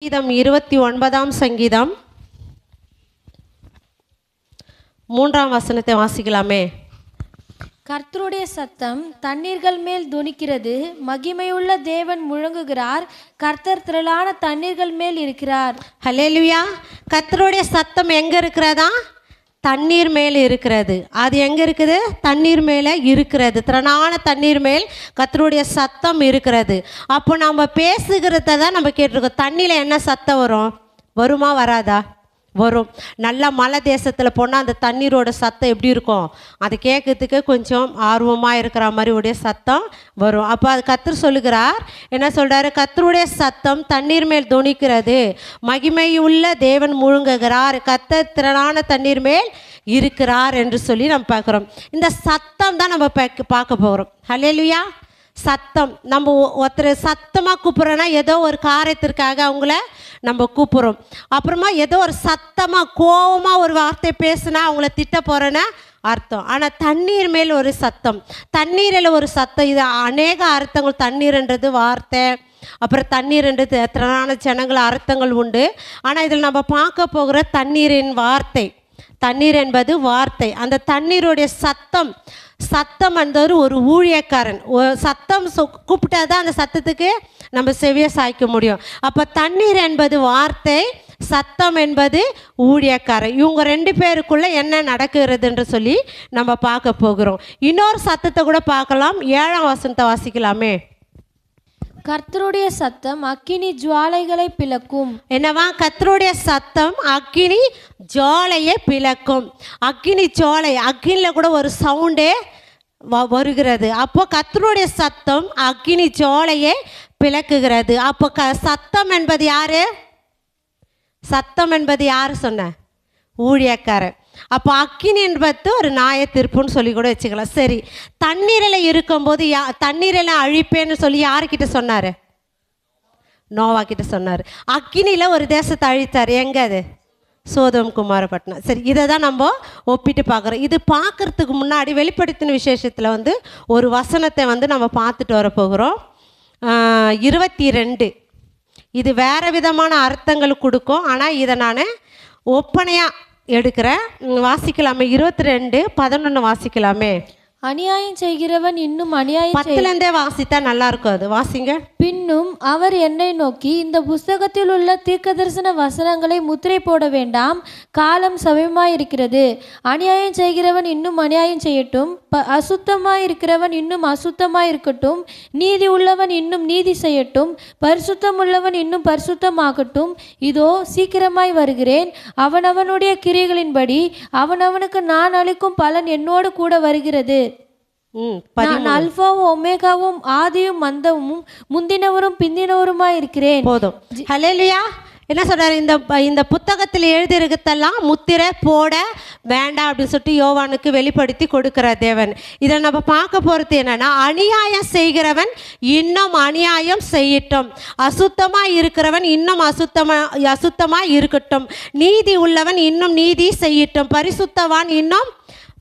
சங்கீதம் இருபத்தி ஒன்பதாம் சங்கீதம். மூன்றாம் வசனத்தை வாசிக்கலாமே. கர்த்தருடைய சத்தம் தண்ணீர்கள் மேல் துணிக்கிறது மகிமையுள்ள தேவன் முழங்குகிறார் கர்த்தர் திரளான தண்ணீர்கள் மேல் இருக்கிறார். ஹலேலுயா கர்த்தருடைய சத்தம் எங்க இருக்கிறதா? தண்ணீர் மேல் இருக்கிறது. அது எங்கே இருக்குது? தண்ணீர் மேலே இருக்கிறது. திறனான தண்ணீர் மேல் கத்தருடைய சத்தம் இருக்கிறது. அப்போ நம்ம பேசுகிறத தான் நம்ம கேட்டிருக்கோம். தண்ணியில் என்ன சத்தம் வரும்? வருமா வராதா? வரும். நல்லா மலை தேசத்தில் போனால் அந்த தண்ணீரோட சத்தம் எப்படி இருக்கும்? அதை கேட்கறதுக்கு கொஞ்சம் ஆர்வமாக இருக்கிற மாதிரி உடைய சத்தம் வரும். அப்போ அது கத்தர் சொல்லுகிறார் என்ன சொல்கிறாரு கத்தருடைய சத்தம் தண்ணீர் மேல் துணிக்கிறது. மகிமையுள்ள தேவன் முழுங்குகிறார். கத்தர் திறனான தண்ணீர் மேல் இருக்கிறார் என்று சொல்லி நம்ம பார்க்குறோம். இந்த சத்தம் தான் நம்ம பார்க்க பார்க்க போகிறோம் ஹலேலுயா சத்தம். நம்ம ஒருத்தர் சத்தமாக கூப்பிட்றோன்னா ஏதோ ஒரு காரியத்திற்காக அவங்கள நம்ம கூப்பிட்றோம். அப்புறமா ஏதோ ஒரு சத்தமாக கோவமாக ஒரு வார்த்தை பேசுனா அவங்கள திட்ட போகிறேன்னா அர்த்தம். ஆனால் தண்ணீர் மேல் ஒரு சத்தம். தண்ணீரில் ஒரு சத்தம். இது அநேக அர்த்தங்கள். தண்ணீர்ன்றது வார்த்தை. அப்புறம் தண்ணீர்ன்றது திறனான ஜனங்கள் அர்த்தங்கள் உண்டு. ஆனால் இதில் நம்ம பார்க்க போகிற தண்ணீரின் வார்த்தை. தண்ணீர் என்பது வார்த்தை. அந்த தண்ணீருடைய சத்தம் சத்தம் என்பது ஒரு ஊழியக்காரன். சத்தம் கூப்பிட்டா தான் அந்த சத்தத்துக்கு நம்ம செவியை சாய்க்க முடியும். அப்போ தண்ணீர் என்பது வார்த்தை சத்தம் என்பது ஊழியக்காரன். இவங்க ரெண்டு பேருக்குள்ளே என்ன நடக்கிறதுன்ற சொல்லி நம்ம பார்க்க போகிறோம். இன்னொரு சத்தத்தை கூட பார்க்கலாம். ஏழாம் வசனத்தை வாசிக்கலாமே. கர்த்தருடைய சத்தம் அக்கினி ஜுவாலைகளை பிளக்கும். என்னவா? கர்த்தருடைய சத்தம் அக்கினி ஜோலையை பிளக்கும். அக்கினி ஜோலை அக்கினியில் கூட ஒரு சவுண்டே வ வருகிறது. அப்போ கத்தருடைய சத்தம் அக்கினி ஜோலையை பிளக்குகிறது. அப்போ க சத்தம் என்பது யாரு? சத்தம் என்பது யார் சொன்ன? ஊழியக்காரன் அப்போ அக்கினி என்பது ஒரு நாய திருப்புன்னு சொல்லி கூட வச்சுக்கலாம். சரி தண்ணீரில் இருக்கும்போது யா தண்ணீரில் அழிப்பேன்னு சொல்லி யாருக்கிட்ட சொன்னார்? நோவா கிட்ட சொன்னார். அக்கினியில் ஒரு தேசத்தை அழித்தார். எங்கே அது? சோதம் குமாரப்பட்டினம். சரி இதை தான் நம்ம ஒப்பிட்டு பார்க்குறோம். இது பார்க்கறதுக்கு முன்னாடி வெளிப்படுத்தின விசேஷத்தில் வந்து ஒரு வசனத்தை வந்து நம்ம பார்த்துட்டு வர போகிறோம். இருபத்தி ரெண்டு இது வேறு விதமான அர்த்தங்கள் கொடுக்கும். ஆனால் இதை நான் ஒப்பனையாக எடுக்கிறேன். வாசிக்கலாமே. இருபத்தி ரெண்டு பதினொன்று வாசிக்கலாமே. அநியாயம் செய்கிறவன் இன்னும் அநியாயம் பத்துலேருந்தே வாசித்தா நல்லா இருக்கும் அது. வாசிங்க. பின்னும் அவர் என்னை நோக்கி இந்த புஸ்தகத்தில் உள்ள தீர்க்கதரிசன வசனங்களை முத்திரை போட வேண்டாம் காலம் சமயமாயிருக்கிறது அநியாயம் செய்கிறவன் இன்னும் அநியாயம் செய்யட்டும் ப அசுத்தமாயிருக்கிறவன் இன்னும் அசுத்தமாயிருக்கட்டும் நீதி உள்ளவன் இன்னும் நீதி செய்யட்டும் பரிசுத்தம் உள்ளவன் இன்னும் பரிசுத்தமாகட்டும். இதோ சீக்கிரமாய் வருகிறேன். அவனவனுடைய கிரியைகளின்படி அவனவனுக்கு நான் அளிக்கும் பலன் என்னோடு கூட வருகிறது. நான் அல்பாவும் ஒமேகாவும் ஆதியும் மந்தமும் முந்தினவரும் பிந்தினவருமாய் இருக்கிறேன். போதும். ஹalleluya. என்ன சொல்றாரு? இந்த இந்த புத்தகத்தில் எழுதியிருக்கதெல்லாம் முத்திரை போட வேண்டாம் அப்படின்னு சொல்லிட்டு யோவானுக்கு வெளிப்படுத்தி கொடுக்கிற தேவன். இதை நம்ம பார்க்க போகிறது என்னன்னா அநியாயம் செய்கிறவன் இன்னும் அநியாயம் செய்யட்டும். அசுத்தமா இருக்கிறவன் இன்னும் அசுத்தமா அசுத்தமா இருக்கட்டும். நீதி உள்ளவன் இன்னும் நீதி செய்யட்டும். பரிசுத்தவான் இன்னும்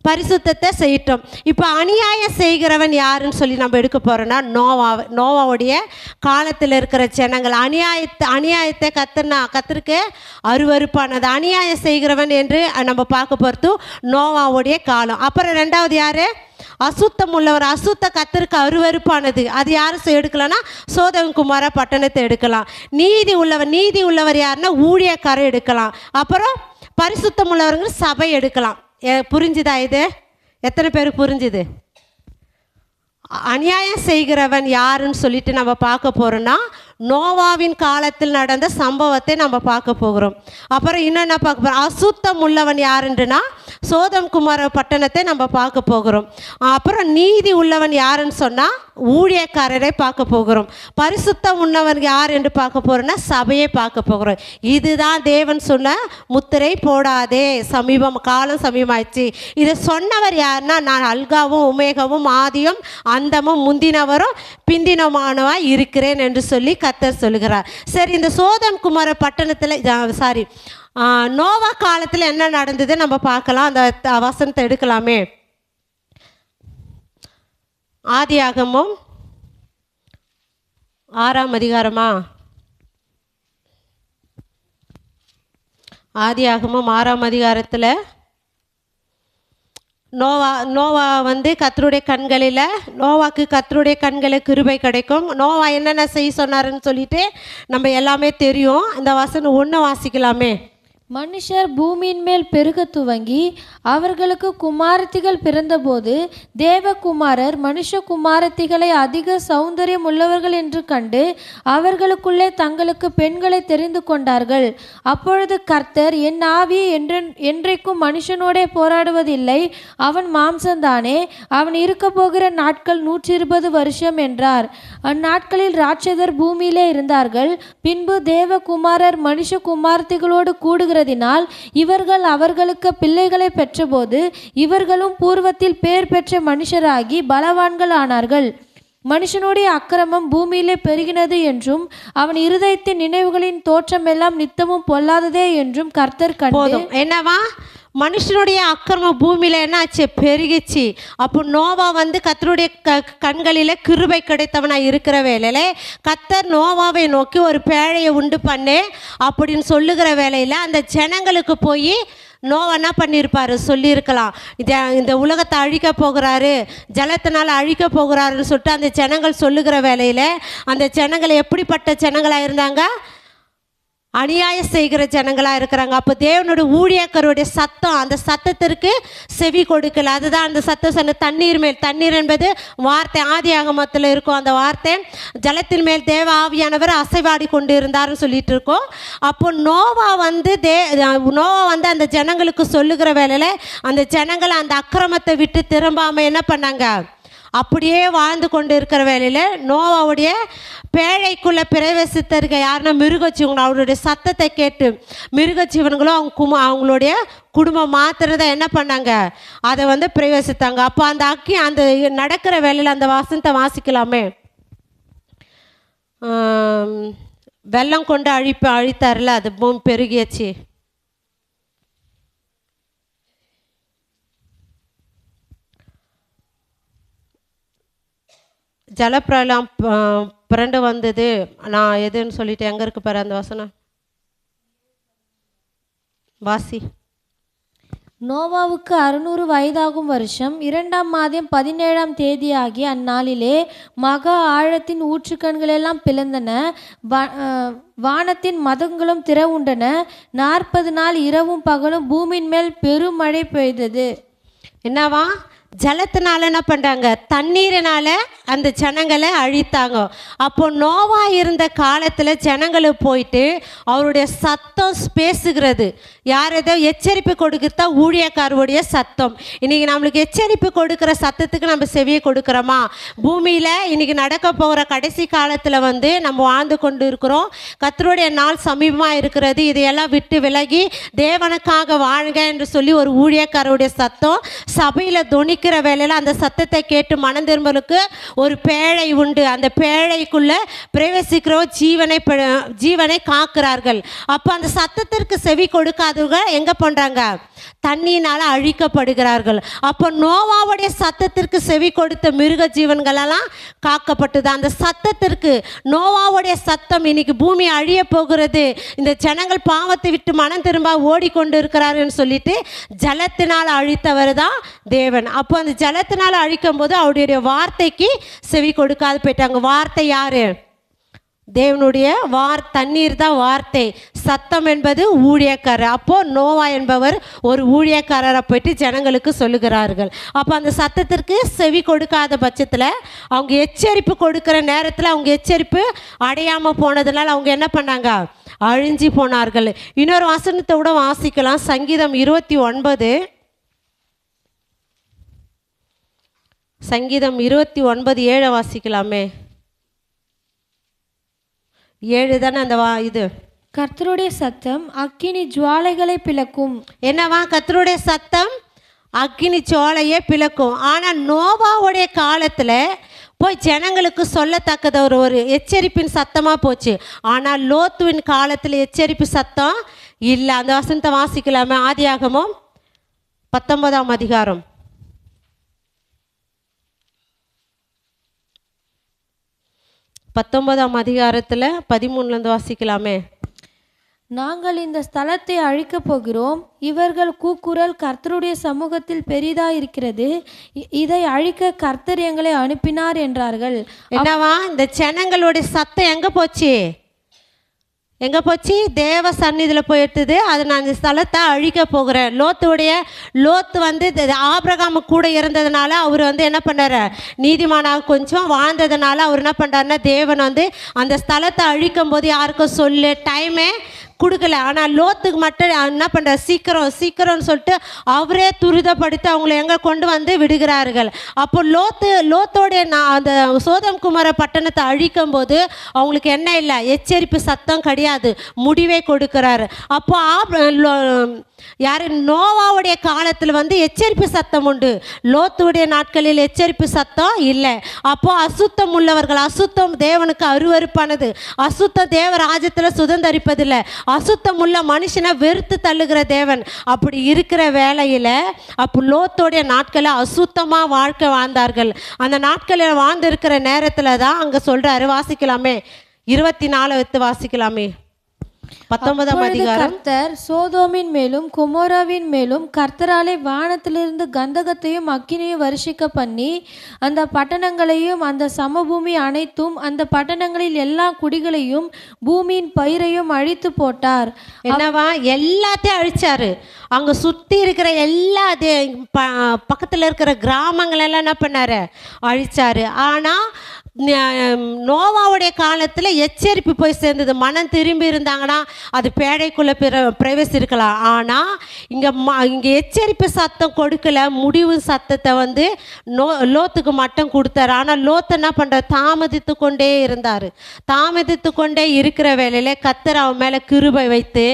பரிசுத்தத்தை செய்யட்டும். இப்போ அநியாயம் செய்கிறவன் யாருன்னு சொல்லி நம்ம எடுக்க போகிறோன்னா நோவா நோவாவுடைய காலத்தில் இருக்கிற ஜனங்கள். அநியாயத்தை அநியாயத்தை கத்துனா கத்திருக்கு அருவருப்பானது. அநியாயம் செய்கிறவன் என்று நம்ம பார்க்க போகிறது நோவாவுடைய காலம். அப்புறம் ரெண்டாவது யார்? அசுத்தம் உள்ளவர். அசுத்த கத்திற்கு அருவருப்பானது. அது யார் செ- எடுக்கலாம்னா சோதகுமார பட்டணத்தை எடுக்கலாம். நீதி உள்ளவர் நீதி உள்ளவர் யாருன்னா ஊழியக்காரர் எடுக்கலாம். அப்புறம் பரிசுத்தம் உள்ளவர்கள் சபை எடுக்கலாம். புரிஞ்சுதா இது? எத்தனை பேருக்கு புரிஞ்சுது? அநியாயம் செய்கிறவன் யாருன்னு சொல்லிட்டு நம்ம பார்க்க போகிறோன்னா நோவாவின் காலத்தில் நடந்த சம்பவத்தை நம்ம பார்க்க போகிறோம். அப்புறம் இன்னும் என்ன பார்க்க போகிறோம் அசுத்தம் உள்ளவன் யாருன்றுனா சோதம் குமார பட்டணத்தை நம்ம பார்க்க போகிறோம். அப்புறம் நீதி உள்ளவன் யாருன்னு சொன்னால் ஊழியக்காரரை பார்க்க போகிறோம். பரிசுத்தம் உள்ளவன் யார் என்று பார்க்க போகிறோம்னா சபையை பார்க்க போகிறோம். இதுதான் தேவன் சொன்ன முத்திரை போடாதே சமீபம் காலம் சமீபமாயிடுச்சு. இதை சொன்னவர் யாருன்னா நான் அல்காவும் உமேகவும் ஆதியும் அந்தமும் முந்தினவரும் பிந்தினமானவாய் இருக்கிறேன் என்று சொல்லி கத்தர் சொல்லுகிறார். சரி இந்த சோதம் குமார பட்டணத்தில் சாரி நோவா காலத்தில் என்ன நடந்தது? நம்ம பார்க்கலாம். அந்த த- வசனத்தை எடுக்கலாமே. ஆதியாகமும் ஆறாம் அதிகாரமா? ஆதியாகமம் ஆறாம் அதிகாரத்தில் நோவா நோவா வந்து கத்தருடைய கண்களில் நோவாக்கு கத்தருடைய கண்களில் கிருபை கிடைக்கும். நோவா என்னென்ன செய்ய சொன்னாருன்னு சொல்லிட்டு நம்ம எல்லாமே தெரியும். இந்த வசனம் ஒன்று வாசிக்கலாமே. மனுஷர் பூமியின் மேல் பெருக துவங்கி அவர்களுக்கு குமாரத்திகள் பிறந்தபோது தேவகுமாரர் மனுஷ குமாரத்திகளை அதிக சௌந்தரியம் உள்ளவர்கள் என்று கண்டு அவர்களுக்குள்ளே தங்களுக்கு பெண்களை தெரிந்து கொண்டார்கள். அப்பொழுது கர்த்தர் என் ஆவி என்று என்றைக்கும் மனுஷனோடே போராடுவதில்லை. அவன் மாம்சந்தானே. அவன் இருக்க போகிற நாட்கள் நூற்றி இருபது வருஷம் என்றார். அந்நாட்களில் ராட்சதர் பூமியிலே இருந்தார்கள். பின்பு தேவகுமாரர் மனுஷ குமாரத்திகளோடு இருக்கிறதினால் இவர்கள் அவர்களுக்கு பிள்ளைகளை பெற்றபோது இவர்களும் பூர்வத்தில் பேர் பெற்ற மனுஷராகி பலவான்கள் ஆனார்கள் மனுஷனுடைய அக்கிரமம் பூமியிலே பெருகினது என்றும் அவன் இருதயத்தின் நினைவுகளின் தோற்றமெல்லாம் நித்தமும் பொல்லாததே என்றும் கர்த்தர் கண்டு என்னவா? மனுஷனுடைய அக்கிரமம் பூமியில் என்னாச்சு பெருகிச்சு. அப்போ நோவா வந்து கத்தருடைய க கண்களில் கிருபை கிடைத்தவனாக இருக்கிற வேலையில் கத்தர் நோவாவை நோக்கி ஒரு பேழையை உண்டு பண்ணு அப்படின்னு சொல்லுகிற வேலையில் அந்த ஜனங்களுக்கு போய் நோவா என்ன பண்ணியிருப்பாரு? சொல்லியிருக்கலாம். இது இந்த உலகத்தை அழிக்க போகிறாரு ஜலத்தினால் அழிக்க போகிறாருன்னு சொல்லிட்டு அந்த ஜனங்கள் சொல்லுகிற வேலையில் அந்த ஜனங்கள் எப்படிப்பட்ட ஜனங்களாக இருந்தாங்க? அநியாயம் செய்கிற ஜனங்களாக இருக்கிறாங்க. அப்போ தேவனுடைய ஊழியக்கருடைய சத்தம் அந்த சத்தத்திற்கு செவி கொடுக்கல. அதுதான் அந்த சத்தம் சொன்ன தண்ணீர் மேல். தண்ணீர் என்பது வார்த்தை ஆதி ஆகமத்தில் இருக்கும் அந்த வார்த்தை. ஜலத்தின் மேல் தேவ ஆவியானவர் அசைவாடி கொண்டு இருந்தாருன்னு சொல்லிட்டு இருக்கோம். அப்போ நோவா வந்து தே நோவா வந்து அந்த ஜனங்களுக்கு சொல்லுகிற வேலையில் அந்த ஜனங்களை அந்த அக்கிரமத்தை விட்டு திரும்பாமல் என்ன பண்ணாங்க? அப்படியே வாழ்ந்து கொண்டு இருக்கிற வேலையில் நோவாவுடைய பேழைக்குள்ளே பிரவேசித்திருக்க யாருன்னா மிருகஜீவன் அவருடைய சத்தத்தை கேட்டு மிருகஜீவன்களும் அவங்க கும அவங்களுடைய குடும்பம் மாத்திரம் என்ன பண்ணாங்க? அதை வந்து பிரவேசித்தாங்க. அப்போ அந்த அக்கி அந்த நடக்கிற வேலையில் அந்த வசனத்தை வாசிக்கலாமே. வெள்ளம் கொண்டு அழிப்பு அழித்தார்ல அது பூமி பெருகியாச்சு. ஜலப்பிரளம் ப- புரண்டு வந்தது. நான் எதுன்னு சொல்லிட்டு எங்கே இருக்கு பாரு அந்த வசனம்? வாசி. நோவாவுக்கு அறுநூறு வயதாகும் வருஷம் இரண்டாம் மாதம் பதினேழாம் தேதியாகி அந்நாளிலே மகா ஆழத்தின் ஊற்றுக்கண்களெல்லாம் பிளந்தன. வானத்தின் மதங்களும் திறவுண்டன. நாற்பது நாள் இரவும் பகலும் பூமியின் மேல் பெருமழை பெய்தது. என்னவா? ஜலத்தினால என்ன பண்ணுறாங்க தண்ணீரினால அந்த ஜனங்களை அழித்தாங்க. அப்போ நோவா இருந்த காலத்தில் ஜனங்களை போயிட்டு அவருடைய சத்தம் பேசுகிறது. யார் ஏதோ எச்சரிப்பு கொடுக்குறதா ஊழியக்காரருடைய சத்தம். இன்றைக்கி நம்மளுக்கு எச்சரிப்பு கொடுக்குற சத்தத்துக்கு நம்ம செவியை கொடுக்குறோமா? பூமியில் இன்னைக்கு நடக்க போகிற கடைசி காலத்தில் வந்து நம்ம வாழ்ந்து கொண்டு இருக்கிறோம் கத்தருடைய நாள் சமீபமாக இருக்கிறது. இதையெல்லாம் விட்டு விலகி தேவனுக்காக வாழ்க என்று சொல்லி ஒரு ஊழியக்காரருடைய சத்தம். சபையில் துணிக்கிற வேலையில் அந்த சத்தத்தை கேட்டு மனம் திரும்பலுக்கு ஒரு பேழை உண்டு. அந்த பேழைக்குள்ளே பிரவேசிக்கிறோம் ஜீவனை ப- ஜீவனை காக்கிறார்கள். அப்போ அந்த சத்தத்திற்கு செவி கொடுக்காத கொடுக்காதவங்க எங்கே பண்ணுறாங்க தண்ணியினால் அழிக்கப்படுகிறார்கள். அப்போ நோவாவுடைய சத்தத்திற்கு செவி கொடுத்த மிருக ஜீவன்களெல்லாம் காக்கப்பட்டது அந்த சத்தத்திற்கு நோவாவுடைய சத்தம் இன்னைக்கு பூமி அழிய போகிறது. இந்த ஜனங்கள் பாவத்தை விட்டு மனம் திரும்ப ஓடிக்கொண்டு இருக்கிறாருன்னு சொல்லிட்டு ஜலத்தினால் அழித்தவர் தான் தேவன். அப்போ அந்த ஜலத்தினால் அழிக்கும் போது அவருடைய வார்த்தைக்கு செவி கொடுக்காது போயிட்டாங்க. வார்த்தை யாரு? தேவனுடைய வார் தண்ணீர் தான் வார்த்தை. சத்தம் என்பது ஊழியக்காரர். அப்போது நோவா என்பவர் ஒரு ஊழியக்காரரை போயிட்டு ஜனங்களுக்கு சொல்லுகிறார்கள். அப்போ அந்த சத்தத்திற்கு செவி கொடுக்காத பட்சத்தில் அவங்க எச்சரிப்பு கொடுக்குற நேரத்தில் அவங்க எச்சரிப்பு அடையாமல் போனதுனால அவங்க என்ன பண்ணாங்க? அழிஞ்சு போனார்கள். இன்னொரு வசனத்தை கூட வாசிக்கலாம். சங்கீதம் இருபத்தி ஒன்பது. சங்கீதம் இருபத்தி ஒன்பது ஏழை வாசிக்கலாமே. ஏழு தானே அந்த வா இது? கர்த்தருடைய சத்தம் அக்கினி ஜுவாலைகளை பிளக்கும். என்னவா? கத்தருடைய சத்தம் அக்கினி சோலையே பிளக்கும். ஆனால் நோவாவுடைய காலத்தில் போய் ஜனங்களுக்கு சொல்லத்தக்கத ஒரு ஒரு எச்சரிப்பின் சத்தமாக போச்சு. ஆனால் லோத்துவின் காலத்தில் எச்சரிப்பு சத்தம் இல்லை. அந்த வசனத்தை வாசிக்கலாமே? ஆதியாகமும் பத்தொன்பதாம் அதிகாரம். பத்தொன்பதாம் அதிகாரத்தில் பதிமூணுலேருந்து வாசிக்கலாமே. நாங்கள் இந்த ஸ்தலத்தை அழிக்கப் போகிறோம். இவர்கள் கூக்குரல் கர்த்தருடைய சமூகத்தில் பெரிதாயிருக்கிறது இ- இதை அழிக்க கர்த்தர் எங்களை அனுப்பினார் என்றார்கள். என்னவா? இந்த ஜனங்களுடைய சத்தம் எங்க போச்சு? எங்கே போச்சு? தேவ சந்நிதியில் போயிட்டுது அது நான் இந்த ஸ்தலத்தை அழிக்க போகிறேன். லோத்துடைய லோத்து வந்து ஆபிரகாம கூட இருந்ததுனால அவர் வந்து என்ன பண்ணார்? நீதிமானாக கொஞ்சம் வாழ்ந்ததுனால அவர் என்ன பண்ணுறாருன்னா தேவன் வந்து அந்த ஸ்தலத்தை அழிக்கும் போது யாருக்கும் சொல்லு டைமே கொடுக்கல. ஆனால் லோத்துக்கு மட்டும் என்ன பண்ணுறாரு சீக்கிரம் சீக்கிரம்னு சொல்லிட்டு அவரே துரிதப்படுத்தி அவங்கள எங்கே கொண்டு வந்து விடுகிறார்கள். அப்போ லோத்து லோத்தோடைய நான் அந்த சோதம் குமார பட்டணத்தை அழிக்கும் போது அவங்களுக்கு என்ன இல்லை? எச்சரிப்பு சத்தம் கிடையாது. முடிவை கொடுக்கிறாரு. அப்போ யார்? நோவாவுடைய காலத்தில் வந்து எச்சரிப்பு சத்தம் உண்டு. லோத்துடைய நாட்களில் எச்சரிப்பு சத்தம் இல்லை. அப்போது அசுத்தம் உள்ளவர்கள் அசுத்தம் தேவனுக்கு அருவருப்பானது. அசுத்தம் தேவ ராஜ்யத்தில் சுதந்தரிப்பதில்லை. அசுத்தம் உள்ள மனுஷனை வெறுத்து தள்ளுகிற தேவன். அப்படி இருக்கிற வேலையில் அப்போ லோத்துடைய நாட்களை அசுத்தமாக வாழ்க்கை வாழ்ந்தார்கள். அந்த நாட்களில் வாழ்ந்திருக்கிற நேரத்தில் தான் அங்கே சொல்கிறாரு வாசிக்கலாமே. இருபத்தி நாலு வைத்து வாசிக்கலாமே. பத்தொன்பதாம் அதிகாரம் கர்த்தர் சோதோமின் மேலும் குமோராவின் மேலும் கர்த்தராலே வானத்திலிருந்து கந்தகத்தையும் அக்கினியும் வருஷிக்க பண்ணி அந்த பட்டணங்களையும் அந்த சமபூமி அனைத்தும் அந்த பட்டணங்களில் எல்லா குடிகளையும் பூமியின் பயிரையும் அழித்து போட்டார். என்னவா? எல்லாத்தையும் அழிச்சாரு. அங்க சுத்தி இருக்கிற எல்லா பக்கத்துல இருக்கிற கிராமங்கள் எல்லாம் என்ன பண்ணாரு? அழிச்சாரு. ஆனா நோவாவுடைய காலத்தில் எச்சரிப்பு போய் சேர்ந்தது. மனம் திரும்பி இருந்தாங்கன்னா அது பேழைக்குள்ளே பிற பிரவேசிருக்கலாம். ஆனால் இங்கே ம இங்கே எச்சரிப்பு சத்தம் கொடுக்கல. முடிவு சத்தத்தை வந்து நோ லோத்துக்கு மட்டும் கொடுத்தாரு. ஆனால் லோத்து என்ன பண்ணுற தாமதித்து கொண்டே இருந்தார். தாமதித்து கொண்டே இருக்கிற வேலையில் கத்தர் அவன் மேலே கிருபை வைத்து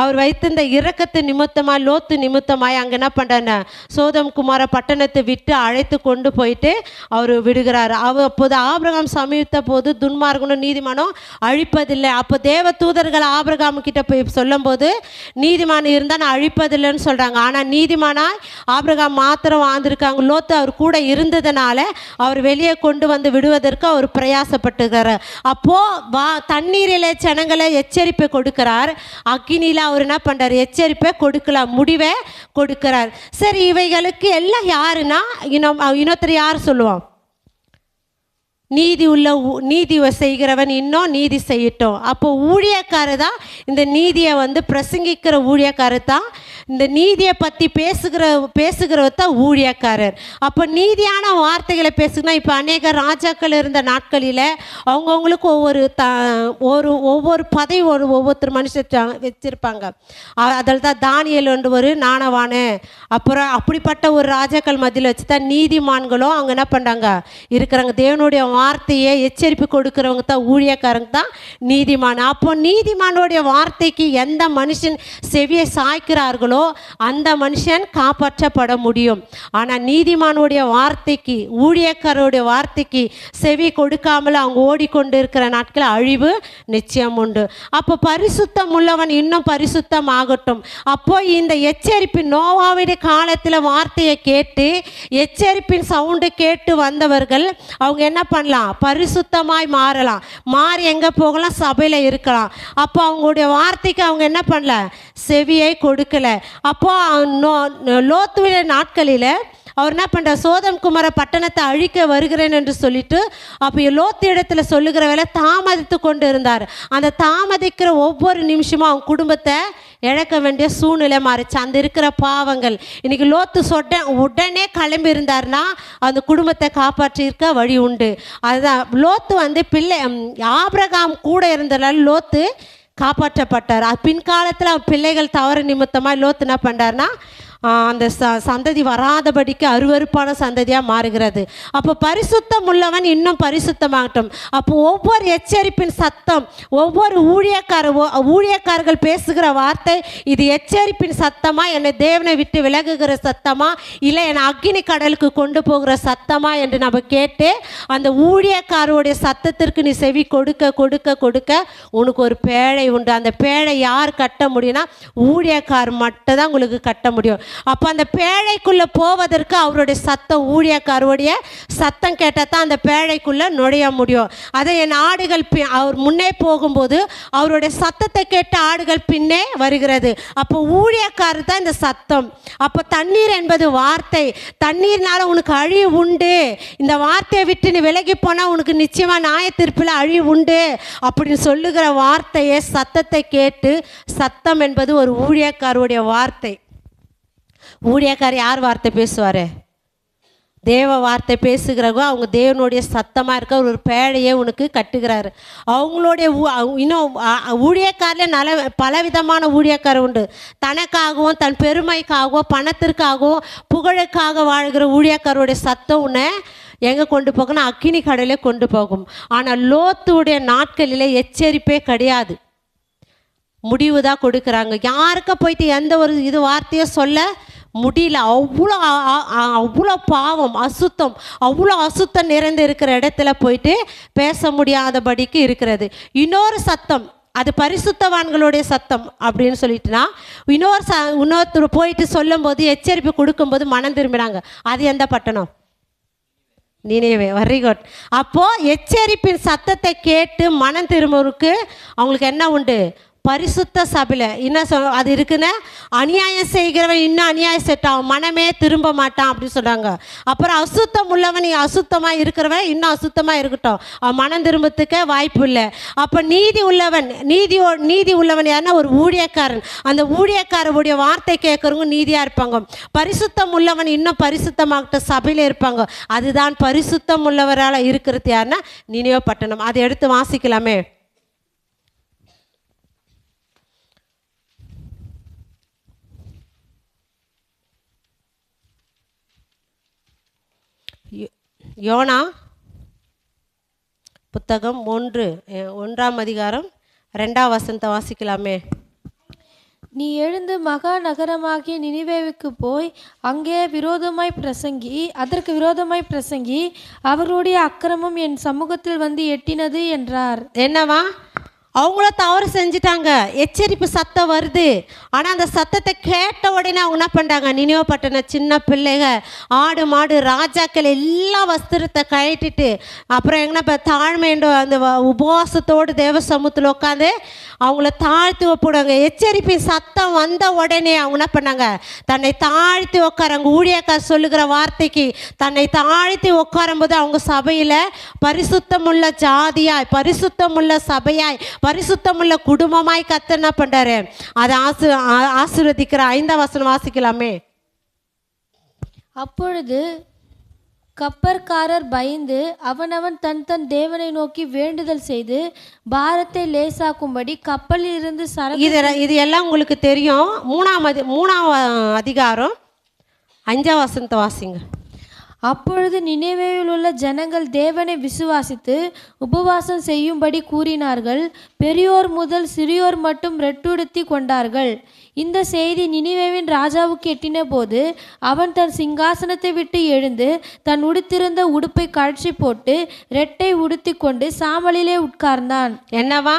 அவர் வைத்திருந்த இறக்கத்தை நிமித்தமாக லோத்து நிமித்தமாய் அங்கே என்ன பண்றாரு சோதம் குமார பட்டணத்தை விட்டு அழைத்து கொண்டு போயிட்டு அவர் விடுகிறார். அவர் அப்போது ஆபிரகாம் சமீபத்த போது துன்மார்க்கனும் நீதிமானும் அழிப்பதில்லை. அப்போ தேவ தூதர்கள் ஆபிரகாம் கிட்ட போய் சொல்லும்போது நீதிமான் இருந்தால் நான் அழிப்பதில்லைன்னு சொல்றாங்க. ஆனால் நீதிமானாய் ஆபிரகாம் மாத்திரம் வாழ்ந்திருக்காங்க. லோத்து அவர் கூட இருந்ததுனால அவர் வெளியே கொண்டு வந்து விடுவதற்கு அவர் பிரயாசப்பட்டுகிறார். அப்போ வா தண்ணீரில் ஜனங்களை எச்சரிப்பை கொடுக்கிறார். அக்கினியில் அவர் என்ன பண்ணுறார் எச்சரிப்பை கொடுக்கலாம் முடிவை கொடுக்கிறார். சரி இவைகளுக்கு எல்லாம் யாருன்னா இன்னும் இன்னொருத்தர் யார் சொல்லுவான்? நீதி உள்ள ஊ- நீதி செய்கிறவன் இன்னும் நீதி செய்யட்டும். அப்போ ஊழியக்காரர் தான் இந்த நீதியை வந்து பிரசங்கிக்கிற ஊழியக்காரர் தான் இந்த நீதியை பற்றி பேசுகிற பேசுகிறவர் தான் ஊழியக்காரர். அப்போ நீதியான வார்த்தைகளை பேசுனா இப்போ அநேக ராஜாக்கள் இருந்த நாட்களில் அவங்கவுங்களுக்கு ஒவ்வொரு த ஒரு ஒவ்வொரு பதவி ஒரு ஒவ்வொருத்தர் மனுஷன் வச்சுருப்பாங்க. அதில் தான் தானியல் என்று ஒரு நாணவான. அப்புறம் அப்படிப்பட்ட ஒரு ராஜாக்கள் மத்தியில் வச்சு தான் நீதிமான்களும் அவங்க என்ன பண்ணுறாங்க இருக்கிறாங்க. தேவனுடைய வார்த்தையை எச்சரிப்பு கொடுக்குறவங்க தான் ஊழியக்காரங்க தான் நீதிமான். அப்போ நீதிமானுடைய வார்த்தைக்கு எந்த மனுஷன் செவியை சாய்க்கிறார்களோ அந்த மனுஷன் காப்பாற்றப்பட முடியும். ஆனால் நீதிமானுடைய வார்த்தைக்கு ஊழியக்காரருடைய வார்த்தைக்கு செவி கொடுக்காமல் அவங்க ஓடிக்கொண்டு இருக்கிற நாட்கள் அழிவு நிச்சயம் உண்டு. அப்போ பரிசுத்தம் உள்ளவன் இன்னும் பரிசுத்தம் ஆகட்டும் அப்போ இந்த எச்சரிப்பின் நோவாவுடைய காலத்தில் வார்த்தையை கேட்டு எச்சரிப்பின் சவுண்டு கேட்டு வந்தவர்கள் அவங்க என்ன பண்ணலாம்? பரிசுத்தமாய் மாறலாம். மாறி எங்கே போகலாம்? சபையில் இருக்கலாம். அப்போ அவங்களுடைய வார்த்தைக்கு அவங்க என்ன பண்ணல? செவியை கொடுக்கல. அப்போ நோ லோத்துவிட நாட்களில் அவர் என்ன பண்ணுறார் சோதம் குமார பட்டணத்தை அழிக்க வருகிறேன் என்று சொல்லிட்டு அப்போ லோத்து இடத்துல சொல்லுகிற வேலை தாமதித்து கொண்டு இருந்தார். அந்த தாமதிக்கிற ஒவ்வொரு நிமிஷமும் அவங்க குடும்பத்தை இழக்க வேண்டிய சூழ்நிலை மாறிச்சு. அந்த இருக்கிற பாவங்கள். இன்னைக்கு லோத்து சொட்ட உடனே கிளம்பி இருந்தார்னா அந்த குடும்பத்தை காப்பாற்றியிருக்க வழி உண்டு. அதுதான் லோத்து வந்து பிள்ளை ஆபிரகாம் கூட இருந்ததால் லோத்து காப்பாற்றப்பட்டார். பின்காலத்தில் அவன் பிள்ளைகள் தவறு நிமித்தமாக லோத்து என்ன பண்ணார்னா அந்த ச சந்ததி வராதபடிக்கு அருவருப்பான சந்ததியாக மாறுகிறது. அப்போ பரிசுத்தம் உள்ளவன் இன்னும் பரிசுத்தமாகட்டும். அப்போ ஒவ்வொரு எச்சரிப்பின் சத்தம் ஒவ்வொரு ஊழியக்கார ஊழியக்காரர்கள் பேசுகிற வார்த்தை இது எச்சரிப்பின் சத்தமாக என்னை தேவனை விட்டு விலகுகிற சத்தமா இல்லை என்னை அக்னி கடலுக்கு கொண்டு போகிற சத்தமா என்று நம்ம கேட்டு அந்த ஊழியக்காரருடைய சத்தத்திற்கு நீ செவி கொடுக்க கொடுக்க கொடுக்க உனக்கு ஒரு பேழை உண்டு. அந்த பேழை யார் கட்ட முடியும்னா ஊழியக்கார் மட்டும் தான் உங்களுக்கு கட்ட முடியும். அப்போ அந்த பேழைக்குள்ளே போவதற்கு அவருடைய சத்தம் ஊழியக்காரருடைய சத்தம் கேட்டால் தான் அந்த பேழைக்குள்ளே நுழைய முடியும். அதை என் ஆடுகள் பி அவர் முன்னே போகும்போது அவருடைய சத்தத்தை கேட்ட ஆடுகள் பின்னே வருகிறது. அப்போ ஊழியக்காரர் தான் இந்த சத்தம். அப்போ தண்ணீர் என்பது வார்த்தை. தண்ணீர்னால உனக்கு அழிவு உண்டு. இந்த வார்த்தையை விட்டு நீ விலகி போனால் உனக்கு நிச்சயமாக நியாயத்தீர்ப்பில் அழிவு உண்டு அப்படின்னு சொல்லுகிற வார்த்தையை சத்தத்தை கேட்டு சத்தம் என்பது ஒரு ஊழியக்காரருடைய வார்த்தை. ஊழியக்கார் யார் வார்த்தை பேசுவார்? தேவ வார்த்தை பேசுகிறவங்க அவங்க தேவனுடைய சத்தமாக இருக்க ஒரு பேழையை உனக்கு கட்டுகிறாரு. அவங்களுடைய இன்னும் ஊழியக்காரில் நல பலவிதமான ஊழியக்காரர் உண்டு. தனக்காகவும் தன் பெருமைக்காகவும் பணத்திற்காகவும் புகழுக்காக வாழ்கிற ஊழியக்காரருடைய சத்தம் உன்னை எங்கே கொண்டு போகணும் அக்கினி கடலே கொண்டு போகும். ஆனால் லோத்துடைய நாட்களிலே எச்சரிப்பே கிடையாது. முடிவு தான் கொடுக்குறாங்க. யாருக்க போயிட்டு எந்த ஒரு இது வார்த்தையோ சொல்ல முடியல அவ்வளோ அவ்வளோ பாவம் அசுத்தம் அவ்வளோ அசுத்தம் நிறைந்து இருக்கிற இடத்துல போயிட்டு பேச முடியாதபடிக்கு இருக்கிறது. இன்னொரு சத்தம் அது பரிசுத்தவான்களுடைய சத்தம் அப்படின்னு சொல்லிட்டுனா இன்னொரு ச இன்னொருத்தர் போயிட்டு சொல்லும்போது எச்சரிப்பு கொடுக்கும்போது மனம் திரும்பினாங்க அது எந்த பட்டணம்? நினைவே வெரி குட் அப்போது எச்சரிப்பின் சத்தத்தை கேட்டு மனம் திரும்பவருக்கு அவங்களுக்கு என்ன உண்டு? பரிசுத்த சபையில். என்ன சொல் அது இருக்குன்னு? அநியாயம் செய்கிறவன் இன்னும் அநியாயம் செட்டான் மனமே திரும்ப மாட்டான் அப்படின்னு சொல்கிறாங்க அப்புறம் அசுத்தம் உள்ளவன் நீ அசுத்தமாக இருக்கிறவன் இன்னும் அசுத்தமாக இருக்கட்டும். அவன் மனம் திரும்பத்துக்கே வாய்ப்பு இல்லை. அப்போ நீதி உள்ளவன் நீதி நீதி உள்ளவன் யாருன்னா ஒரு ஊழியக்காரன். அந்த ஊழியக்காரருடைய வார்த்தை கேட்குறவங்க நீதியாக இருப்பாங்க. பரிசுத்தம் உள்ளவன் இன்னும் பரிசுத்தமாகிட்ட சபையில் இருப்பாங்க. அதுதான் பரிசுத்தம் உள்ளவரால் இருக்கிறது யாருன்னா நினைவு பட்டணம் அதை எடுத்து வாசிக்கலாமே யோ- யோனா புத்தகம் ஒன்று ஒன்றாம் அதிகாரம் ரெண்டாம் வசனத்தை வாசிக்கலாமே. நீ எழுந்து மகா நகரமாகிய நினிவேவுக்கு போய் அங்கே விரோதமாய் பிரசங்கி அதற்கு விரோதமாய் பிரசங்கி அவர்களுடைய அக்கிரமம் என் சமூகத்தில் வந்து எட்டினது என்றார். என்னவா? அவங்களும் தவறு செஞ்சிட்டாங்க. எச்சரிப்பு சத்தம் வருது. ஆனால் அந்த சத்தத்தை கேட்ட உடனே அவங்க என்ன பண்ணுறாங்க நினைவப்பட்டன சின்ன பிள்ளைக ஆடு மாடு ராஜாக்கள் எல்லா வஸ்திரத்தை கழட்டிட்டு அப்புறம் எங்கன்னா இப்போ தாழ்மைன்ற அந்த வ- உபவாசத்தோடு தேவ சமூகத்தில் உட்காந்து அவங்கள தாழ்த்தி ஒப்பிடுவாங்க எச்சரிப்பு சத்தம் வந்த உடனே அவங்க என்ன பண்ணாங்க? தன்னை தாழ்த்தி உட்காரங்க ஊழியக்கார் சொல்லுகிற வார்த்தைக்கு தன்னை தாழ்த்தி உட்காரும்போது அவங்க சபையில் பரிசுத்தமுள்ள ஜாதியாய் பரிசுத்தமுள்ள சபையாய் பரிசுத்தமுள்ள குடும்பமாய் கத்து என்ன பண்ணுறாரு அதை ஆசு ஆசீர்வதிக்கிற ஐந்தாம் வசனம் வாசிக்கலாமே. அப்பொழுது கப்பற்காரர் பயந்து அவனவன் தன் தன் தேவனை நோக்கி வேண்டுதல் செய்து பாரத்தை லேசாக்கும்படி கப்பலில் இருந்து சரக்கு இது இது எல்லாம் உங்களுக்கு தெரியும். மூணாம் அதி மூணாம் அதிகாரம் அஞ்சாம் வசனத்தை வாசிங்க. அப்பொழுது நினைவேயில் உள்ள ஜனங்கள் தேவனை விசுவாசித்து உபவாசம் செய்யும்படி கூறினார்கள். பெரியோர் முதல் சிறியோர் மட்டும் ரெட்டுடுத்தி கொண்டார்கள். இந்த செய்தி நினைவேவின் ராஜாவுக்கு எட்டின போது அவன் தன் சிங்காசனத்தை விட்டு எழுந்து தன் உடுத்திருந்த உடுப்பை கழற்றி போட்டு ரெட்டை உடுத்தி கொண்டு சாமலிலே உட்கார்ந்தான். என்னவா?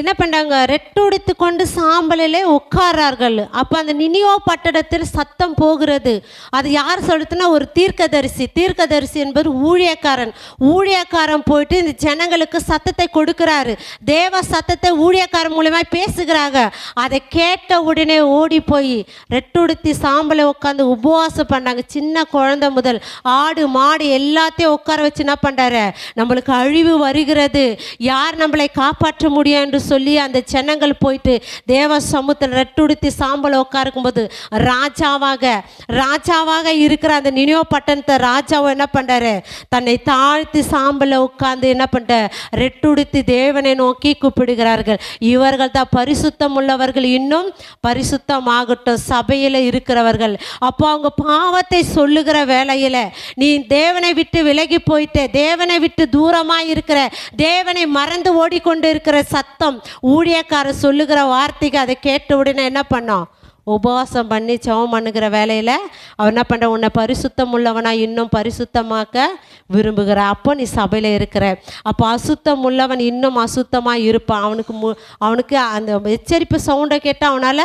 என்ன பண்ணுறாங்க ரெட்டுடுத்து கொண்டு சாம்பலிலே உட்கார்றார்கள். அப்போ அந்த நினியோ பட்டடத்தில் சத்தம் போகிறது. அது யார் சொல்லுதுன்னா ஒரு தீர்க்கதரிசி. தீர்க்கதரிசி என்பது ஊழியக்காரன். ஊழியக்காரன் போயிட்டு இந்த ஜனங்களுக்கு சத்தத்தை கொடுக்குறாரு. தேவ சத்தத்தை ஊழியக்காரன் மூலயமா பேசுகிறாங்க. அதை கேட்ட உடனே ஓடி போய் ரெட்டுடுத்தி சாம்பலை உட்காந்து உபவாசம் பண்ணாங்க. சின்ன குழந்தை முதல் ஆடு மாடு எல்லாத்தையும் உட்கார வச்சு என்ன பண்ணுறாரு நம்மளுக்கு அழிவு வருகிறது. யார் நம்மளை காப்பாற்ற முடியும் என்று சொல்லி அந்த ஜனங்கள் போயிட்டு தேவ சமூகத்தில் ரெட்டுடுத்தி சாம்பல் உட்காருக்கும்போது ராஜாவாக ராஜாவாக இருக்கிற அந்த நினைவு பட்டணத்தை ராஜாவை என்ன பண்ணுறாரு தன்னை தாழ்த்தி சாம்பல உட்கார்ந்து என்ன பண்ணுற ரெட்டுடுத்தி தேவனை நோக்கி கூப்பிடுகிறார்கள். இவர்கள் தான் பரிசுத்தம் உள்ளவர்கள் இன்னும் பரிசுத்தமாகட்டும் சபையில் இருக்கிறவர்கள். அப்போ அவங்க பாவத்தை சொல்லுகிற வேலையில் நீ தேவனை விட்டு விலகி போயிட்டு தேவனை விட்டு தூரமாக இருக்கிற தேவனை மறந்து ஓடிக்கொண்டு இருக்கிற சத்தம் ஊழியக்காரர் சொல்லுகிற வார்த்தைக்கு அதை கேட்ட உடனே என்ன பண்ணோம்? உபவாசம் பண்ணி சவம் பண்ணுகிற வேலையில் அவர் என்ன பண்ணுற உன்னை பரிசுத்தம் உள்ளவனா இன்னும் பரிசுத்தமாக்க விரும்புகிற. அப்போ நீ சபையில் இருக்கிற. அப்போ அசுத்தம் உள்ளவன் இன்னும் அசுத்தமாக இருப்பான். அவனுக்கு மு அவனுக்கு அந்த எச்சரிப்பு சவுண்டை கேட்டால் அவனால்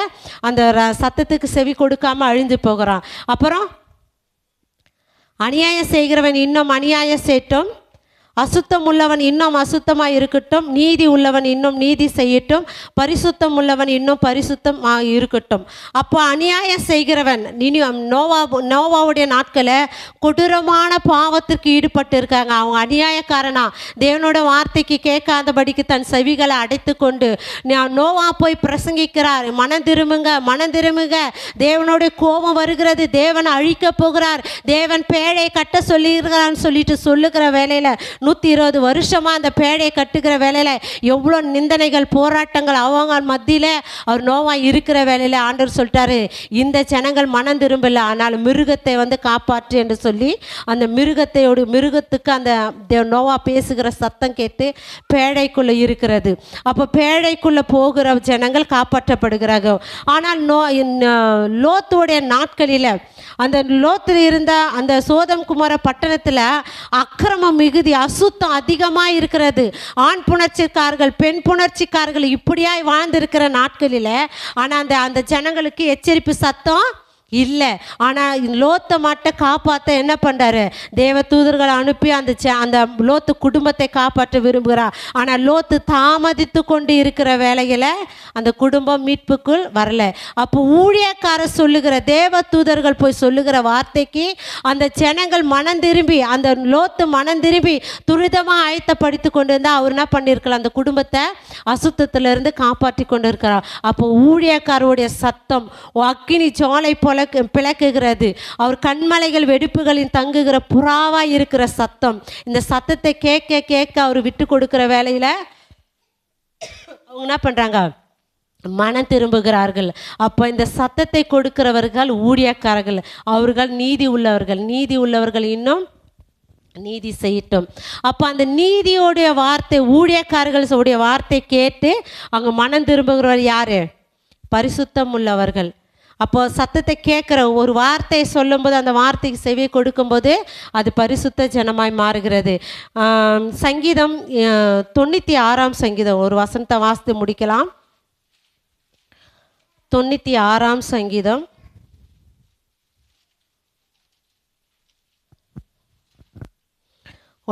அந்த சத்தத்துக்கு செவி கொடுக்காம அழிஞ்சு போகிறான். அப்புறம் அநியாயம் செய்கிறவன் இன்னும் அநியாயம் செய்யட்டும். அசுத்தம் உள்ளவன் இன்னும் அசுத்தமாக இருக்கட்டும் நீதி உள்ளவன் இன்னும் நீதி செய்யட்டும் பரிசுத்தம் உள்ளவன் இன்னும் பரிசுத்தமாக இருக்கட்டும் அப்போ அநியாயம் செய்கிறவன் இனி நோவா நோவாவுடைய நாட்களை கொடூரமான பாவத்திற்கு ஈடுபட்டு இருக்காங்க அவங்க அநியாயக்காரனா? தேவனோட வார்த்தைக்கு கேட்காதபடிக்கு தன் செவிகளை அடைத்து கொண்டு நான் நோவா போய் பிரசங்கிக்கிறார். மனம் திரும்புங்க மனம் திரும்புங்க. தேவனுடைய கோபம் வருகிறது. தேவன் அழிக்க போகிறார். தேவன் பேழை கட்ட சொல்லியிருக்கிறான்னு சொல்லிட்டு சொல்லுகிற வேலையில் நூற்றி இருபது வருஷமாக அந்த பேழையை கட்டுக்கிற வேலையில் எவ்வளோ நிந்தனைகள் போராட்டங்கள் அவங்க மத்தியில் அவர் நோவாக இருக்கிற வேலையில் ஆண்டவர் சொல்லிட்டாரு இந்த ஜனங்கள் மனம் திரும்பல ஆனால் மிருகத்தை வந்து காப்பாற்று என்று சொல்லி அந்த மிருகத்தையோடு மிருகத்துக்கு அந்த நோவா பேசுகிற சத்தம் கேட்டு பேழைக்குள்ளே இருக்கிறது. அப்போ பேழைக்குள்ளே போகிற ஜனங்கள் காப்பாற்றப்படுகிறார்கள். ஆனால் நோ லோத்துடைய நாட்களில் அந்த லோத்தில் இருந்த அந்த சோதம் குமார பட்டணத்தில் அக்கிரமம் மிகுதி அசுத்தம் அதிகமாக இருக்கிறது. ஆண் புணர்ச்சிக்காரர்கள் பெண் புணர்ச்சிக்காரர்கள் இப்படியாய் வாழ்ந்திருக்கிற நாட்களில் ஆனால் அந்த அந்த ஜனங்களுக்கு எச்சரிப்பு சத்தம் இல்லை. ஆனால் லோத்தை மட்டும் காப்பாற்ற என்ன பண்ணுறாரு தேவ தூதர்களை அனுப்பி அந்த அந்த லோத்து குடும்பத்தை காப்பாற்ற விரும்புகிறார் ஆனால் லோத்து தாமதித்து கொண்டு இருக்கிற வேலையில் அந்த குடும்பம் மீட்புக்குள் வரல. அப்போ ஊழியக்காரர் சொல்லுகிற தேவ தூதர்கள் போய் சொல்லுகிற வார்த்தைக்கு அந்த ஜனங்கள் மனம் திரும்பி அந்த லோத்து மனம் திரும்பி துரிதமாக ஆயத்தப்படுத்தி கொண்டு இருந்தால் அவர் என்ன பண்ணியிருக்கலாம் அந்த குடும்பத்தை அசுத்தத்திலிருந்து காப்பாற்றி கொண்டு இருக்கிறார் அப்போ ஊழியக்காரருடைய சத்தம் அக்கினி ஜோலை பிளக்கு பிளக்குகிறது. அவர் கண்மலைகள் வெடிப்புகளின் தங்குகிற புறாவாக இருக்கிற சத்தம். இந்த சத்தத்தை கேட்க கேட்க அவர் விட்டு கொடுக்குற வேலையில் அவங்க என்ன பண்ணுறாங்க மனம் திரும்புகிறார்கள். அப்போ இந்த சத்தத்தை கொடுக்கிறவர்கள் ஊழியக்காரர்கள். அவர்கள் நீதி உள்ளவர்கள். நீதி உள்ளவர்கள் இன்னும் நீதி செய்யட்டும். அப்போ அந்த நீதியோடைய வார்த்தை ஊழியக்காரர்கள் உடைய வார்த்தை கேட்டு அவங்க மனம் திரும்புகிறவர் யார்? பரிசுத்தம் உள்ளவர்கள். அப்போ சத்தத்தை கேட்குற ஒரு வார்த்தையை சொல்லும்போது அந்த வார்த்தைக்கு செவி கொடுக்கும்போது அது பரிசுத்த ஜனமாய் மாறுகிறது. சங்கீதம் தொண்ணூற்றி ஆறாம் சங்கீதம். ஒரு வசனத்தை வாசித்து முடிக்கலாம். தொண்ணூற்றி ஆறாம் சங்கீதம்.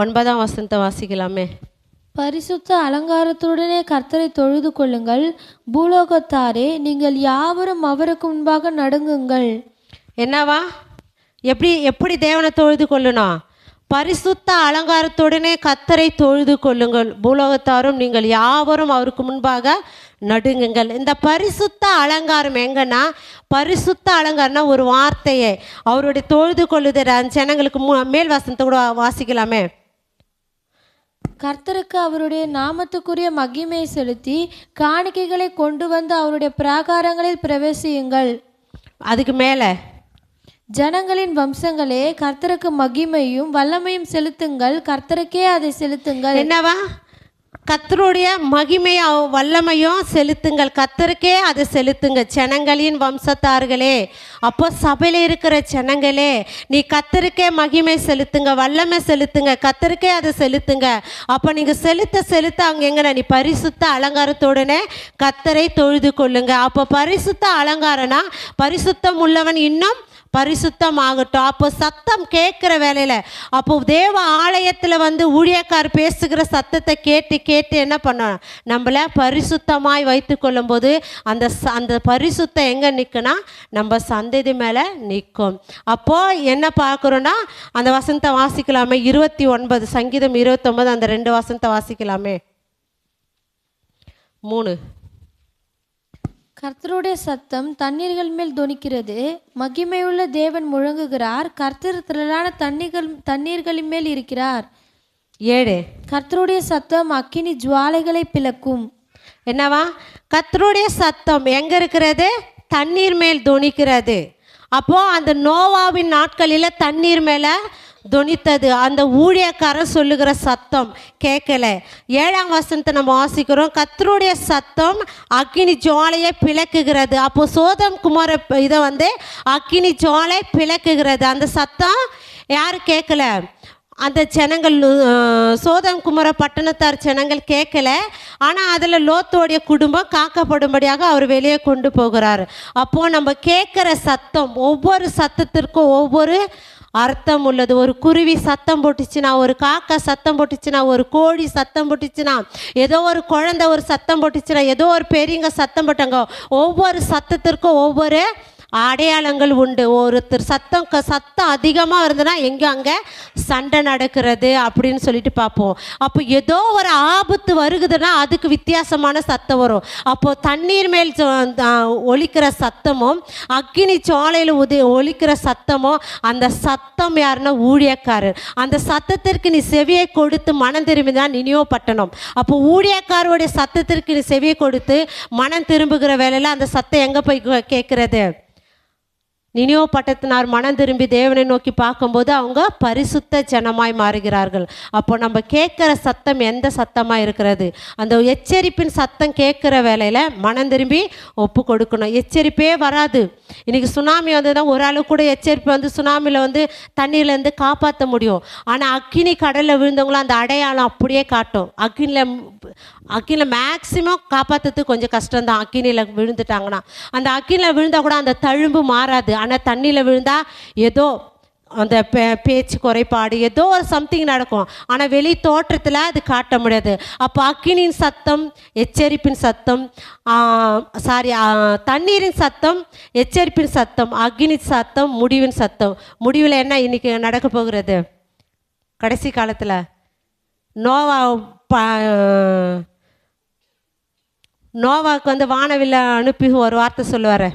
ஒன்பதாம் வசனத்தை வாசிக்கலாமே. பரிசுத்த அலங்காரத்துடனே கர்த்தரை தொழுது கொள்ளுங்கள். பூலோகத்தாரே நீங்கள் யாவரும் அவருக்கு முன்பாக நடுங்குங்கள். என்னவா? எப்படி எப்படி தேவனை தொழுது கொள்ளணும் பரிசுத்த அலங்காரத்துடனே கத்தரை தொழுது கொள்ளுங்கள். பூலோகத்தாரும் நீங்கள் யாவரும் அவருக்கு முன்பாக நடுங்குங்கள். இந்த பரிசுத்த அலங்காரம் எங்கன்னா பரிசுத்த அலங்காரம்னா ஒரு வார்த்தையை. அவருடைய தொழுது கொள்ளுதல் அந்த ஜனங்களுக்கு மு மேல் வசனத்தை கூட வாசிக்கலாமே. கர்த்தருக்கு அவருடைய நாமத்துக்குரிய மகிமையை செலுத்தி காணிக்கைகளை கொண்டு வந்து அவருடைய பிராகாரங்களில் பிரவேசியுங்கள். அதுக்கு மேலே ஜனங்களின் வம்சங்களே கர்த்தருக்கு மகிமையும் வல்லமையும் செலுத்துங்கள். கர்த்தருக்கே அதை செலுத்துங்கள். என்னவா? கத்தருடைய மகிமையும் வல்லமையும் செலுத்துங்கள். கத்தருக்கே அதை செலுத்துங்க. ஜனங்களின் வம்சத்தார்களே அப்போ சபையில் இருக்கிற ஜனங்களே நீ கத்தருக்கே மகிமை செலுத்துங்க வல்லமை செலுத்துங்க கத்தருக்கே அதை செலுத்துங்க. அப்போ நீங்கள் செலுத்த செலுத்த அவங்க எங்கே நீ பரிசுத்த அலங்காரத்தோடனே கத்தரை தொழுது கொள்ளுங்க. அப்போ பரிசுத்த அலங்காரனா பரிசுத்தம் உள்ளவன் இன்னும் பரிசுத்தமாகட்டும். அப்போ சத்தம் கேட்குற வேலையில் அப்போ தேவ ஆலயத்தில் வந்து ஊழியக்கார் பேசுகிற சத்தத்தை கேட்டு கேட்டு என்ன பண்ணணும்? நம்மளை பரிசுத்தமாய் வைத்து கொள்ளும்போது அந்த ச- அந்த பரிசுத்தம் எங்கே நிற்குனா நம்ம சந்ததி மேலே நிற்கும் அப்போது என்ன பார்க்குறோன்னா அந்த வசந்தம் வாசிக்கலாமே. இருபத்தி ஒன்பது சங்கீதம் இருபத்தொன்பது அந்த ரெண்டு வசந்தம் வாசிக்கலாமே. மூணு. கர்த்தருடைய சத்தம் தண்ணீர்கள் மேல் தொனிக்கிறது மகிமையுள்ள தேவன் முழங்குகிறார். கர்த்தர் திரளான தண்ணீர்கள் தண்ணீர்களின் மேல் இருக்கிறார். ஏழு. கர்த்தருடைய சத்தம் அக்கினி ஜுவாலைகளை பிளக்கும். என்னவா? கத்தருடைய சத்தம் எங்க இருக்கிறது? தண்ணீர் மேல் தொனிக்கிறது அப்போ அந்த நோவாவின் நாட்களில் தண்ணீர் மேலே தொனித்தது அந்த ஊழியக்காரன் சொல்லுகிற சத்தம் கேட்கல. ஏழாம் வசனத்தை நம்ம வாசிக்கிறோம். கத்தருடைய சத்தம் அக்கினி ஜோலையை பிளக்குகிறது. அப்போ சோதம் குமார இதை வந்து அக்கினி ஜோலை பிளக்குகிறது. அந்த சத்தம் யாரும் கேட்கல. அந்த ஜனங்கள் சோதம் குமர பட்டணத்தார் ஜனங்கள் கேட்கல. ஆனால் அதில் லோத்தோடைய குடும்பம் காக்கப்படும்படியாக அவர் வெளியே கொண்டு போகிறார். அப்போது நம்ம கேட்குற சத்தம் ஒவ்வொரு சத்தத்திற்கும் ஒவ்வொரு அர்த்தம் உள்ளது ஒரு குருவி சத்தம் போட்டுச்சுன்னா ஒரு காக்கா சத்தம் போட்டுச்சுன்னா ஒரு கோழி சத்தம் போட்டுச்சுன்னா ஏதோ ஒரு குழந்தை ஒரு சத்தம் போட்டுச்சுன்னா ஏதோ ஒரு பெரியவங்க சத்தம் போட்டாங்க. ஒவ்வொரு சத்தத்திற்கும் ஒவ்வொரு அடையாளங்கள் உண்டு. ஒருத்தர் சத்தம் க- சத்தம் அதிகமாக இருந்ததுன்னா எங்கே அங்கே சண்டை நடக்கிறது அப்படின்னு சொல்லிட்டு பார்ப்போம். அப்போ ஏதோ ஒரு ஆபத்து வருகுதுன்னா அதுக்கு வித்தியாசமான சத்தம் வரும். அப்போது தண்ணீர் மேல் ஒழிக்கிற சத்தமும் அக்னி சோலையில் உதி ஒழிக்கிற சத்தமும் அந்த சத்தம் யாருன்னா ஊழியக்காரர். அந்த சத்தத்திற்கு நீ செவியை கொடுத்து மனம் திரும்பி தான் நினைவோ பட்டணம். அப்போ ஊழியக்காரோடைய சத்தத்திற்கு நீ செவியை கொடுத்து மனம் திரும்புகிற வேலையில் அந்த சத்தம் எங்கே போய் கே- கேட்கிறது நினியோ பட்டத்தினார் மனம் திரும்பி தேவனை நோக்கி பார்க்கும்போது அவங்க பரிசுத்த ஜனமாய் மாறுகிறார்கள். அப்போ நம்ம கேட்குற சத்தம் எந்த சத்தமாக இருக்கிறது? அந்த எச்சரிப்பின் சத்தம் கேட்குற வேலையில் மனம் திரும்பி ஒப்பு கொடுக்கணும். எச்சரிப்பே வராது. இன்றைக்கி சுனாமி வந்து ஒரு அளவு கூட எச்சரிப்பு வந்து சுனாமியில் வந்து தண்ணியிலேருந்து காப்பாற்ற முடியும். ஆனால் அக்கினி கடலில் விழுந்தவங்களும் அந்த அடையாளம் அப்படியே காட்டும். அக்கினியில் அக்கினியில் மேக்ஸிமம் காப்பாற்றுறதுக்கு கொஞ்சம் கஷ்டம்தான். அக்கினியில் விழுந்துட்டாங்கன்னா. அந்த அக்கினியில் விழுந்தால் கூட அந்த தழும்பு மாறாது. ஆனால் தண்ணியில் விழுந்தால் ஏதோ அந்த பே பேச்சு குறைபாடு ஏதோ ஒரு சம்திங் நடக்கும். ஆனால் வெளி தோற்றத்தில் அது காட்ட முடியாது. அப்போ அக்கினியின் சத்தம் எச்சரிப்பின் சத்தம் சாரி தண்ணீரின் சத்தம் எச்சரிப்பின் சத்தம் அக்னி சத்தம் முடிவின் சத்தம். முடிவில் என்ன இன்னைக்கு நடக்க போகிறது? கடைசி காலத்தில் நோவா ப நோவாவுக்கு வந்து வானவில்ல அனுப்பி ஒரு வார்த்தை சொல்லுவார்.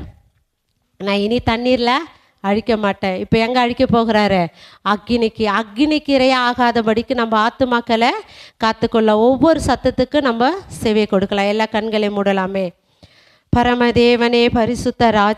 நான் இனி தண்ணீரில் அழிக்க மாட்டேன். இப்போ எங்கே அழிக்க போகிறாரு? அக்னிக்கு. அக்னிக்கு இரையா ஆகாதபடிக்கு நம்ம ஆத்துமாக்களை காத்துக்கொள்ள ஒவ்வொரு சத்தத்துக்கும் நம்ம செவியை கொடுக்கலாம். எல்லா கண்களையும் மூடலாமே. பரமதேவனே பரிசுத்த ராஜ்